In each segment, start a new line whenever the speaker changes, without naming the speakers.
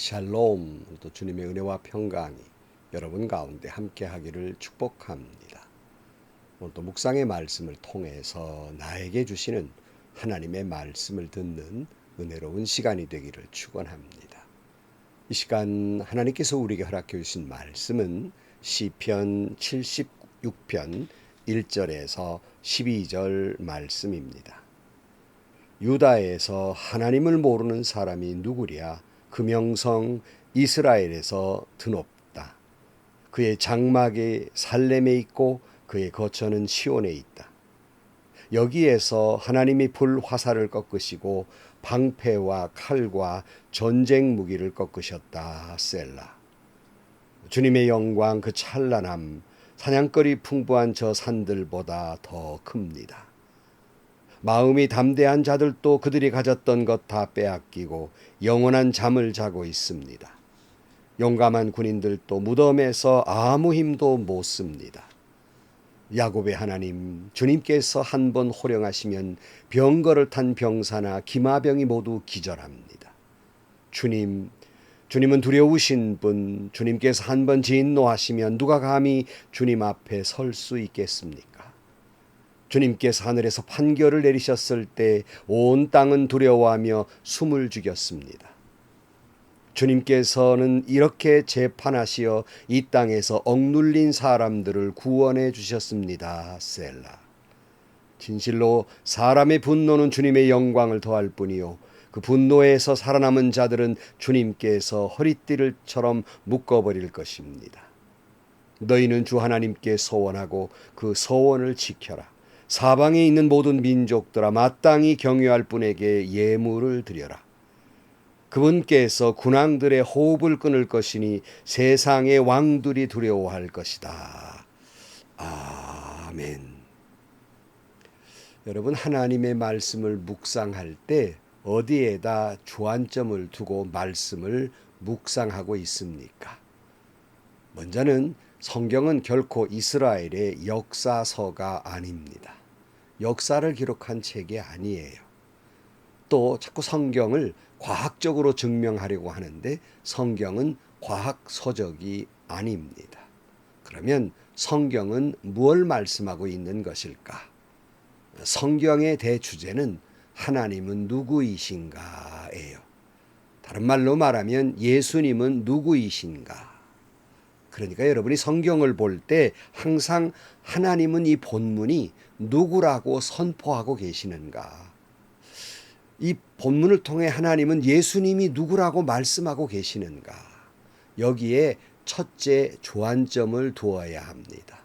샬롬 또 주님의 은혜와 평강이 여러분 가운데 함께 하기를 축복합니다. 오늘 또 묵상의 말씀을 통해서 나에게 주시는 하나님의 말씀을 듣는 은혜로운 시간이 되기를 축원합니다. 이 시간 하나님께서 우리에게 허락해 주신 말씀은 시편 76편 1절에서 12절 말씀입니다. 유다에서 하나님을 모르는 사람이 누구랴 그 명성 이스라엘에서 드높다. 그의 장막이 살렘에 있고 그의 거처는 시온에 있다. 여기에서 하나님이 불 화살을 꺾으시고 방패와 칼과 전쟁 무기를 꺾으셨다. 셀라. 주님의 영광 그 찬란함 사냥거리 풍부한 저 산들보다 더 큽니다. 마음이 담대한 자들도 그들이 가졌던 것 다 빼앗기고 영원한 잠을 자고 있습니다. 용감한 군인들도 무덤에서 아무 힘도 못 씁니다. 야곱의 하나님, 주님께서 한 번 호령하시면 병거를 탄 병사나 기마병이 모두 기절합니다. 주님, 주님은 두려우신 분, 주님께서 한 번 진노하시면 누가 감히 주님 앞에 설 수 있겠습니까? 주님께서 하늘에서 판결을 내리셨을 때 온 땅은 두려워하며 숨을 죽였습니다. 주님께서는 이렇게 재판하시어 이 땅에서 억눌린 사람들을 구원해 주셨습니다. 셀라. 진실로 사람의 분노는 주님의 영광을 더할 뿐이요. 그 분노에서 살아남은 자들은 주님께서 허리띠를처럼 묶어버릴 것입니다. 너희는 주 하나님께 소원하고 그 소원을 지켜라. 사방에 있는 모든 민족들아 마땅히 경유할 분에게 예물을 드려라. 그분께서 군왕들의 호흡을 끊을 것이니 세상의 왕들이 두려워할 것이다. 아멘. 여러분 하나님의 말씀을 묵상할 때 어디에다 주안점을 두고 말씀을 묵상하고 있습니까? 먼저는 성경은 결코 이스라엘의 역사서가 아닙니다. 역사를 기록한 책이 아니에요. 또 자꾸 성경을 과학적으로 증명하려고 하는데 성경은 과학 서적이 아닙니다. 그러면 성경은 무엇 말씀하고 있는 것일까? 성경의 대주제는 하나님은 누구이신가예요. 다른 말로 말하면 예수님은 누구이신가? 그러니까 여러분이 성경을 볼 때 항상 하나님은 이 본문이 누구라고 선포하고 계시는가? 이 본문을 통해 하나님은 예수님이 누구라고 말씀하고 계시는가? 여기에 첫째 조안점을 두어야 합니다.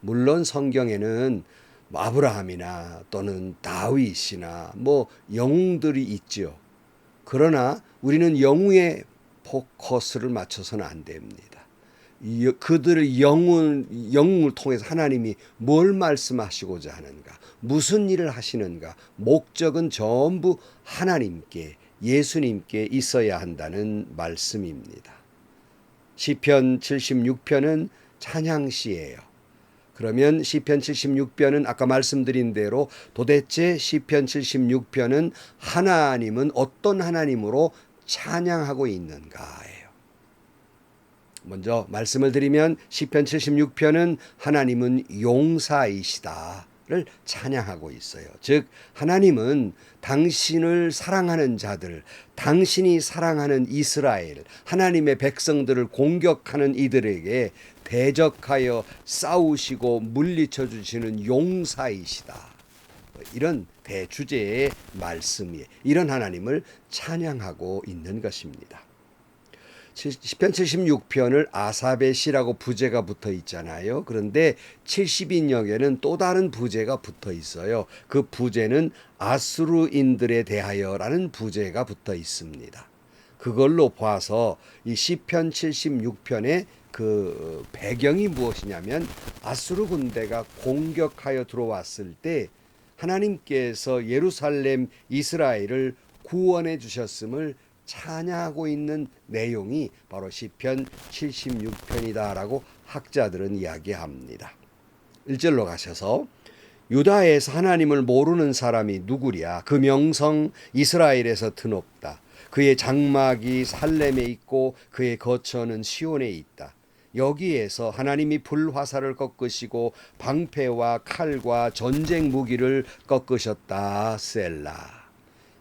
물론 성경에는 아브라함이나 또는 다윗이나 뭐 영웅들이 있죠. 그러나 우리는 영웅에 포커스를 맞춰서는 안 됩니다. 그들의 영혼, 영웅을 통해서 하나님이 뭘 말씀하시고자 하는가, 무슨 일을 하시는가, 목적은 전부 하나님께, 예수님께 있어야 한다는 말씀입니다. 시편 76편은 찬양시예요. 그러면 시편 76편은 아까 말씀드린 대로 도대체 시편 76편은 하나님은 어떤 하나님으로 찬양하고 있는가예요. 먼저 말씀을 드리면 시편 76편은 하나님은 용사이시다를 찬양하고 있어요. 즉 하나님은 당신을 사랑하는 자들, 당신이 사랑하는 이스라엘, 하나님의 백성들을 공격하는 이들에게 대적하여 싸우시고 물리쳐 주시는 용사이시다. 이런 대주제의 말씀이 이런 하나님을 찬양하고 있는 것입니다. 시편 76편을 아사베 시라고 부제가 붙어 있잖아요. 그런데 70인역에는 또 다른 부제가 붙어 있어요. 그 부제는 아수르인들에 대하여라는 부제가 붙어 있습니다. 그걸로 봐서 이 시편 76편의 그 배경이 무엇이냐면 아수르 군대가 공격하여 들어왔을 때 하나님께서 예루살렘 이스라엘을 구원해 주셨음을 찬양하고 있는 내용이 바로 시편 76편이다라고 학자들은 이야기합니다. 1절로 가셔서 유다에서 하나님을 모르는 사람이 누구랴 그 명성 이스라엘에서 드높다 그의 장막이 살렘에 있고 그의 거처는 시온에 있다. 여기에서 하나님이 불화살을 꺾으시고 방패와 칼과 전쟁 무기를 꺾으셨다. 셀라.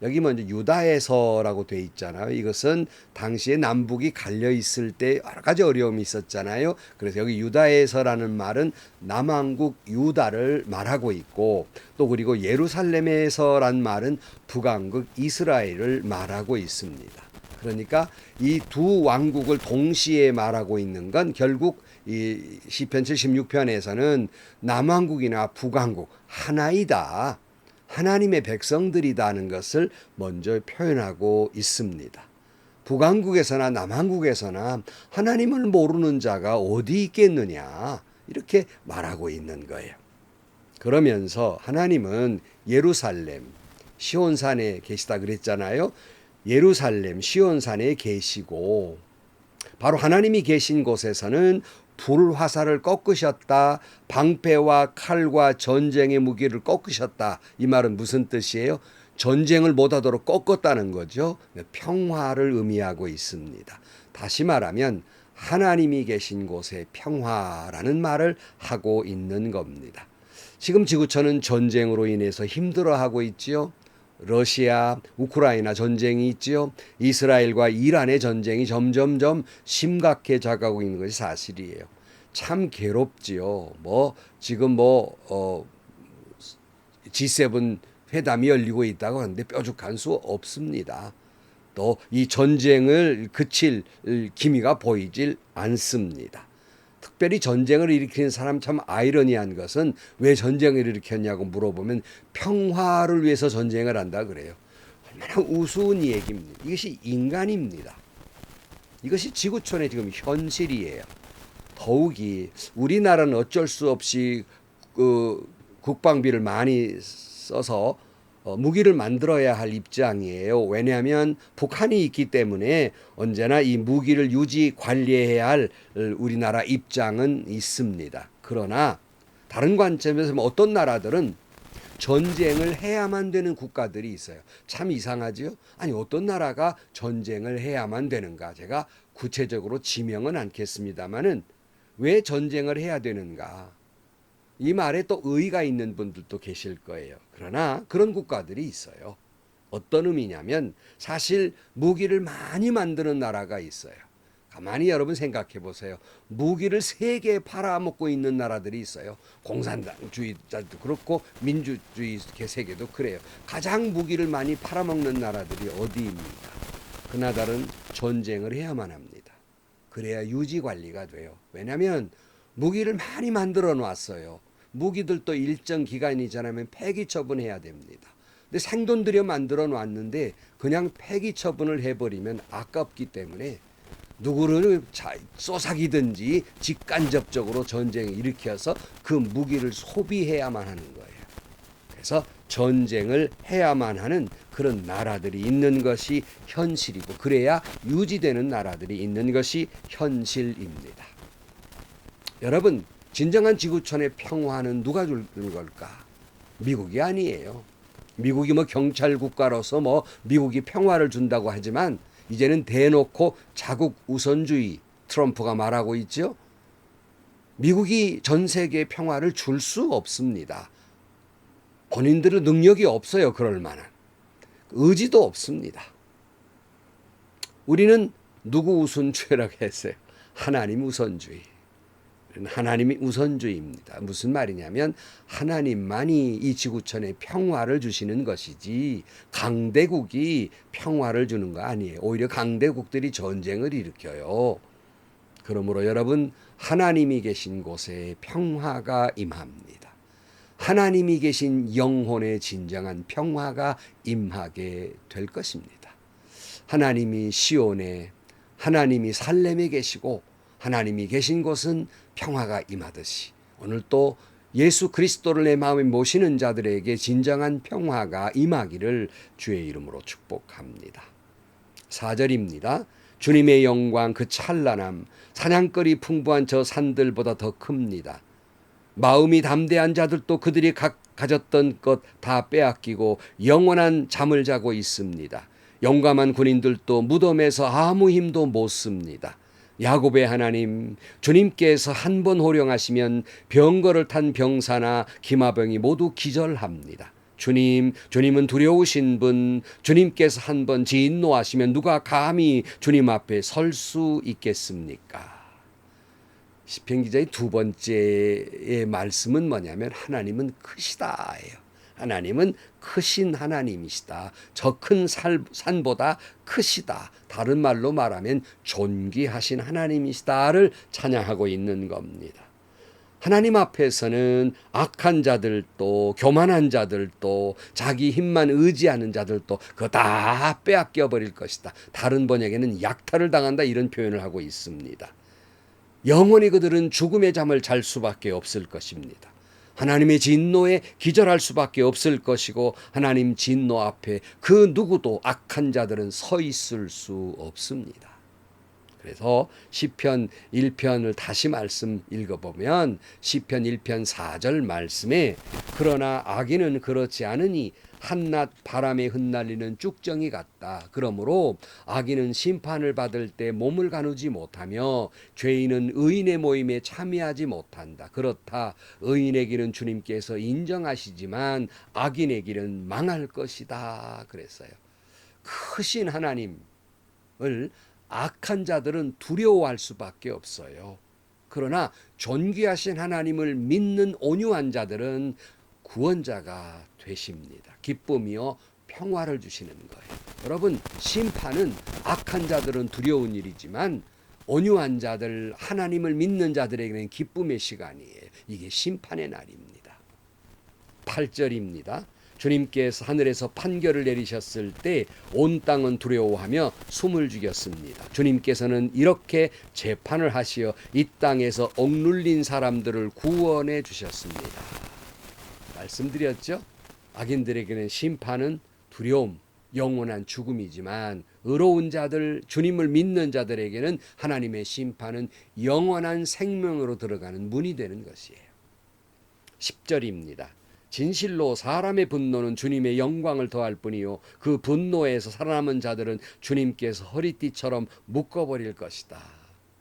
여기 먼저 유다에서라고 돼 있잖아요. 이것은 당시에 남북이 갈려 있을 때 여러 가지 어려움이 있었잖아요. 그래서 여기 유다에서라는 말은 남왕국 유다를 말하고 있고 또 그리고 예루살렘에서란 말은 북왕국 이스라엘을 말하고 있습니다. 그러니까 이 두 왕국을 동시에 말하고 있는 건 결국 이 시편 76편에서는 남왕국이나 북왕국 하나이다. 하나님의 백성들이다는 것을 먼저 표현하고 있습니다. 북왕국에서나 남왕국에서나 하나님을 모르는 자가 어디 있겠느냐 이렇게 말하고 있는 거예요. 그러면서 하나님은 예루살렘 시온산에 계시다 그랬잖아요. 예루살렘 시온산에 계시고 바로 하나님이 계신 곳에서는 불화살을 꺾으셨다. 방패와 칼과 전쟁의 무기를 꺾으셨다. 이 말은 무슨 뜻이에요? 전쟁을 못하도록 꺾었다는 거죠. 평화를 의미하고 있습니다. 다시 말하면 하나님이 계신 곳에 평화라는 말을 하고 있는 겁니다. 지금 지구촌은 전쟁으로 인해서 힘들어하고 있지요. 러시아, 우크라이나 전쟁이 있지요. 이스라엘과 이란의 전쟁이 점점점 심각해져 가고 있는 것이 사실이에요. 참 괴롭지요. 뭐 지금 뭐 어, G7 회담이 열리고 있다고 하는데 뾰족한 수 없습니다. 또 이 전쟁을 그칠 기미가 보이질 않습니다. 특별히 전쟁을 일으키는 사람 참 아이러니한 것은 왜 전쟁을 일으켰냐고 물어보면 평화를 위해서 전쟁을 한다 그래요. 얼마나 우스운 얘기입니다. 이것이 인간입니다. 이것이 지구촌의 지금 현실이에요. 더욱이 우리나라는 어쩔 수 없이 그 국방비를 많이 써서 어, 무기를 만들어야 할 입장이에요. 왜냐하면 북한이 있기 때문에 언제나 이 무기를 유지 관리해야 할 우리나라 입장은 있습니다. 그러나 다른 관점에서 뭐 어떤 나라들은 전쟁을 해야만 되는 국가들이 있어요. 참 이상하지요? 아니 어떤 나라가 전쟁을 해야만 되는가? 제가 구체적으로 지명은 않겠습니다만은 왜 전쟁을 해야 되는가? 이 말에 또 의의가 있는 분들도 계실 거예요. 그러나 그런 국가들이 있어요. 어떤 의미냐면 사실 무기를 많이 만드는 나라가 있어요. 가만히 여러분 생각해 보세요. 무기를 세계에 팔아먹고 있는 나라들이 있어요. 공산당주의자도 그렇고 민주주의 세계도 그래요. 가장 무기를 많이 팔아먹는 나라들이 어디입니까? 그 나라는 전쟁을 해야만 합니다. 그래야 유지 관리가 돼요. 왜냐하면 무기를 많이 만들어 놨어요. 무기들도 일정 기간이 지나면 폐기 처분해야 됩니다. 근데 생돈 들여 만들어 놨는데 그냥 폐기 처분을 해버리면 아깝기 때문에 누구를 쏘사기든지 직간접적으로 전쟁을 일으켜서 그 무기를 소비해야만 하는 거예요. 그래서 전쟁을 해야만 하는 그런 나라들이 있는 것이 현실이고 그래야 유지되는 나라들이 있는 것이 현실입니다. 여러분 진정한 지구촌의 평화는 누가 주는 걸까? 미국이 아니에요. 미국이 뭐 경찰 국가로서 뭐 미국이 평화를 준다고 하지만 이제는 대놓고 자국 우선주의 트럼프가 말하고 있죠. 미국이 전 세계 평화를 줄 수 없습니다. 본인들은 능력이 없어요. 그럴 만한. 의지도 없습니다. 우리는 누구 우선주의라고 했어요? 하나님 우선주의. 하나님이 우선주의입니다. 무슨 말이냐면 하나님만이 이 지구촌에 평화를 주시는 것이지 강대국이 평화를 주는 거 아니에요. 오히려 강대국들이 전쟁을 일으켜요. 그러므로 여러분 하나님이 계신 곳에 평화가 임합니다. 하나님이 계신 영혼의 진정한 평화가 임하게 될 것입니다. 하나님이 시온에 하나님이 살렘에 계시고 하나님이 계신 곳은 평화가 임하듯이 오늘 또 예수 그리스도를 내 마음에 모시는 자들에게 진정한 평화가 임하기를 주의 이름으로 축복합니다. 4절입니다. 주님의 영광 그 찬란함 사냥거리 풍부한 저 산들보다 더 큽니다. 마음이 담대한 자들도 그들이 각 가졌던 것 다 빼앗기고 영원한 잠을 자고 있습니다. 용감한 군인들도 무덤에서 아무 힘도 못 씁니다. 야곱의 하나님, 주님께서 한 번 호령하시면 병거를 탄 병사나 기마병이 모두 기절합니다. 주님, 주님은 두려우신 분, 주님께서 한 번 진노하시면 누가 감히 주님 앞에 설 수 있겠습니까? 시편 기자의 두 번째의 말씀은 뭐냐면 하나님은 크시다예요. 하나님은 크신 하나님이시다. 저 큰 산보다 크시다. 다른 말로 말하면 존귀하신 하나님이시다를 찬양하고 있는 겁니다. 하나님 앞에서는 악한 자들도 교만한 자들도 자기 힘만 의지하는 자들도 그거 다 빼앗겨 버릴 것이다. 다른 번역에는 약탈을 당한다 이런 표현을 하고 있습니다. 영원히 그들은 죽음의 잠을 잘 수밖에 없을 것입니다. 하나님의 진노에 기절할 수밖에 없을 것이고 하나님 진노 앞에 그 누구도 악한 자들은 서 있을 수 없습니다. 그래서 시편 1편을 다시 말씀 읽어보면 시편 1편 4절 말씀에 그러나 악인은 그렇지 않으니 한낱 바람에 흩날리는 쭉정이 같다. 그러므로 악인은 심판을 받을 때 몸을 가누지 못하며 죄인은 의인의 모임에 참여하지 못한다. 그렇다. 의인의 길은 주님께서 인정하시지만 악인의 길은 망할 것이다. 그랬어요. 크신 하나님을 악한 자들은 두려워할 수밖에 없어요. 그러나 존귀하신 하나님을 믿는 온유한 자들은 구원자가 되십니다. 기쁨이요 평화를 주시는 거예요. 여러분 심판은 악한 자들은 두려운 일이지만 온유한 자들 하나님을 믿는 자들에게는 기쁨의 시간이에요. 이게 심판의 날입니다. 8절입니다. 주님께서 하늘에서 판결을 내리셨을 때 온 땅은 두려워하며 숨을 죽였습니다. 주님께서는 이렇게 재판을 하시어 이 땅에서 억눌린 사람들을 구원해 주셨습니다. 말씀드렸죠? 악인들에게는 심판은 두려움, 영원한 죽음이지만 의로운 자들, 주님을 믿는 자들에게는 하나님의 심판은 영원한 생명으로 들어가는 문이 되는 것이에요. 10절입니다. 진실로 사람의 분노는 주님의 영광을 더할 뿐이요 그 분노에서 살아남은 자들은 주님께서 허리띠처럼 묶어버릴 것이다.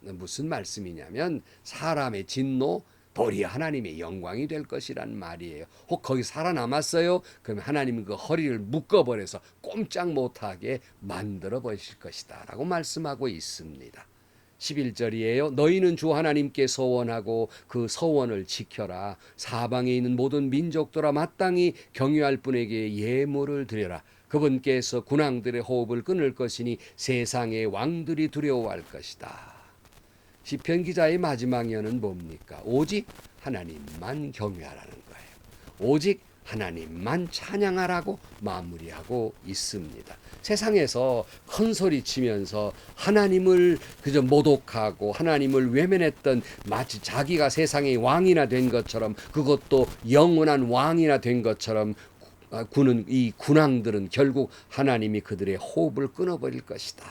무슨 말씀이냐면 사람의 진노 도리 하나님의 영광이 될 것이란 말이에요. 혹 거기 살아남았어요? 그럼 하나님은 그 허리를 묶어버려서 꼼짝 못하게 만들어 버리실 것이다. 라고 말씀하고 있습니다. 11절이에요. 너희는 주 하나님께 서원하고 그 서원을 지켜라. 사방에 있는 모든 민족들아 마땅히 경유할 분에게 예물을 드려라. 그분께서 군왕들의 호흡을 끊을 것이니 세상의 왕들이 두려워할 것이다. 시편 기자의 마지막 연은 뭡니까? 오직 하나님만 경외하라는 거예요. 오직 하나님만 찬양하라고 마무리하고 있습니다. 세상에서 큰 소리 치면서 하나님을 그저 모독하고 하나님을 외면했던 마치 자기가 세상의 왕이나 된 것처럼 그것도 영원한 왕이나 된 것처럼 군은 이 군왕들은 결국 하나님이 그들의 호흡을 끊어버릴 것이다.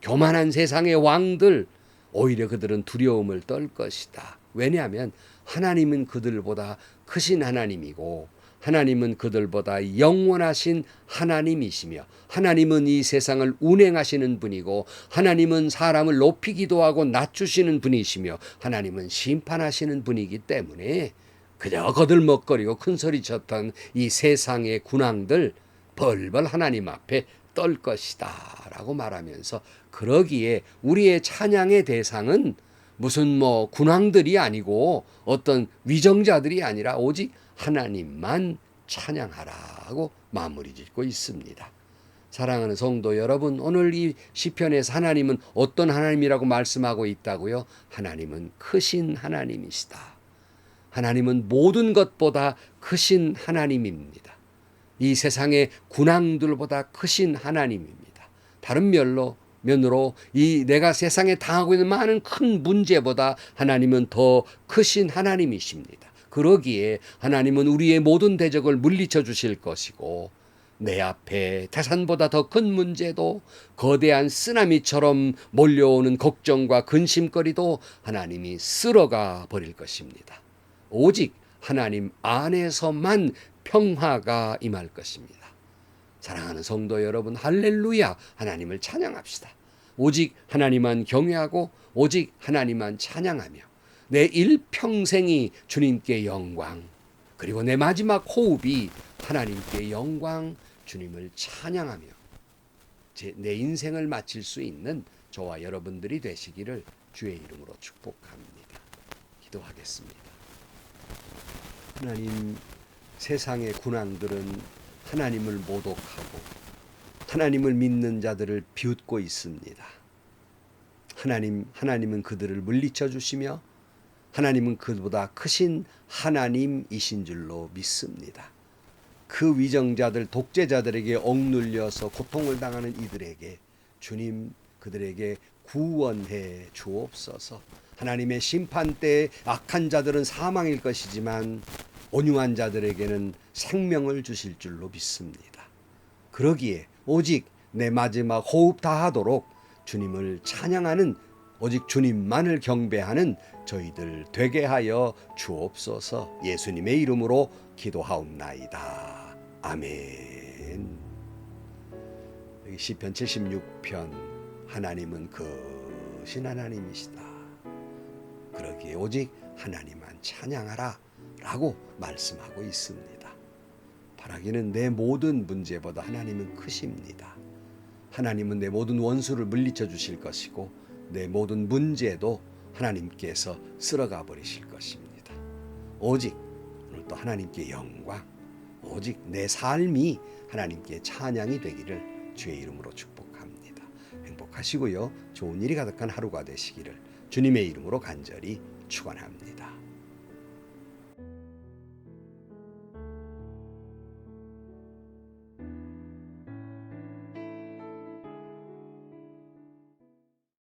교만한 세상의 왕들 오히려 그들은 두려움을 떨 것이다. 왜냐하면 하나님은 그들보다 크신 하나님이고 하나님은 그들보다 영원하신 하나님이시며 하나님은 이 세상을 운행하시는 분이고 하나님은 사람을 높이기도 하고 낮추시는 분이시며 하나님은 심판하시는 분이기 때문에 그저 거들먹거리고 큰소리 쳤던 이 세상의 군왕들 벌벌 하나님 앞에 떨 것이다 라고 말하면서 그러기에 우리의 찬양의 대상은 무슨 뭐 군왕들이 아니고 어떤 위정자들이 아니라 오직 하나님만 찬양하라고 마무리 짓고 있습니다. 사랑하는 성도 여러분, 오늘 이 시편에서 하나님은 어떤 하나님이라고 말씀하고 있다고요? 하나님은 크신 하나님이시다. 하나님은 모든 것보다 크신 하나님입니다. 이 세상의 군왕들보다 크신 하나님입니다. 다른 면로 면으로 이 내가 세상에 당하고 있는 많은 큰 문제보다 하나님은 더 크신 하나님이십니다. 그러기에 하나님은 우리의 모든 대적을 물리쳐 주실 것이고 내 앞에 태산보다 더 큰 문제도 거대한 쓰나미처럼 몰려오는 걱정과 근심거리도 하나님이 쓸어가 버릴 것입니다. 오직 하나님 안에서만 평화가 임할 것입니다. 사랑하는 성도 여러분, 할렐루야! 하나님을 찬양합시다. 오직 하나님만 경외하고 오직 하나님만 찬양하며 내 일평생이 주님께 영광 그리고 내 마지막 호흡이 하나님께 영광 주님을 찬양하며 제, 내 인생을 마칠 수 있는 저와 여러분들이 되시기를 주의 이름으로 축복합니다. 기도하겠습니다. 하나님 세상의 군왕들은 하나님을 모독하고 하나님을 믿는 자들을 비웃고 있습니다. 하나님 하나님은 그들을 물리쳐 주시며 하나님은 그보다 크신 하나님이신 줄로 믿습니다. 그 위정자들 독재자들에게 억눌려서 고통을 당하는 이들에게 주님 그들에게 구원해 주옵소서. 하나님의 심판 때에 악한 자들은 사망일 것이지만 온유한 자들에게는 생명을 주실 줄로 믿습니다. 그러기에 오직 내 마지막 호흡 다하도록 주님을 찬양하는 오직 주님만을 경배하는 저희들 되게 하여 주옵소서 예수님의 이름으로 기도하옵나이다. 아멘. 시편 76편 하나님은 크신 하나님이시다. 그러기에 오직 하나님만 찬양하라 라고 말씀하고 있습니다. 바라기는 내 모든 문제보다 하나님은 크십니다. 하나님은 내 모든 원수를 물리쳐 주실 것이고 내 모든 문제도 하나님께서 쓸어가 버리실 것입니다. 오직 오늘 또 하나님께 영광, 오직 내 삶이 하나님께 찬양이 되기를 주의 이름으로 축복합니다. 행복하시고요. 좋은 일이 가득한 하루가 되시기를 주님의 이름으로 간절히 축원합니다.